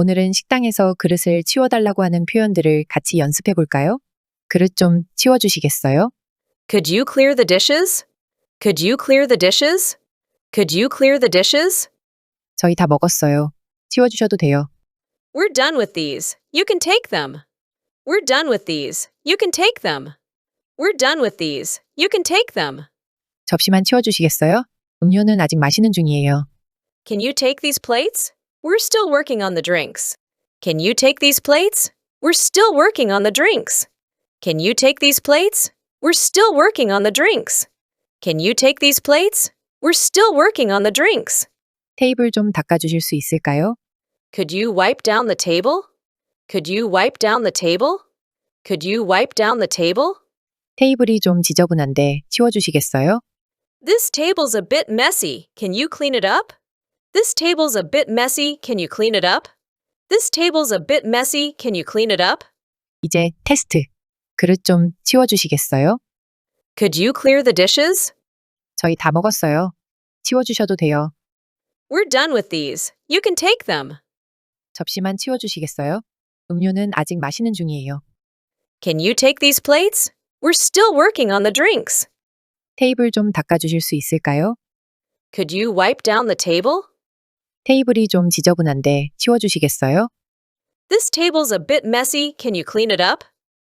오늘은 식당에서 그릇을 치워달라고 하는 표현들을 같이 연습해 볼까요? 그릇 좀 치워주시겠어요? Could you clear the dishes? Could you clear the dishes? Could you clear the dishes? 저희 다 먹었어요. 치워주셔도 돼요. We're done with these. You can take them. We're done with these. You can take them. We're done with these. You can take them. 접시만 치워주시겠어요? 음료는 아직 마시는 중이에요. Can you take these plates? We're still working on the drinks. Can you take these plates? We're still working on the drinks. Can you take these plates? We're still working on the drinks. Can you take these plates? We're still working on the drinks. 테이블 좀 닦아주실 수 있을까요? Could you wipe down the table? Could you wipe down the table? Could you wipe down the table? 테이블이 좀 지저분한데 치워주시겠어요? This table's a bit messy. Can you clean it up? This table's a bit messy. Can you clean it up? This table's a bit messy. Can you clean it up? 이제 테스트. 그릇 좀 치워주시겠어요? Could you clear the dishes? 저희 다 먹었어요. 치워주셔도 돼요. We're done with these. You can take them. 접시만 치워주시겠어요? 음료는 아직 마시는 중이에요. Can you take these plates? We're still working on the drinks. 테이블 좀 닦아주실 수 있을까요? Could you wipe down the table? 테이블이 좀 지저분한데 치워주시겠어요? This table's a bit messy. Can you clean it up?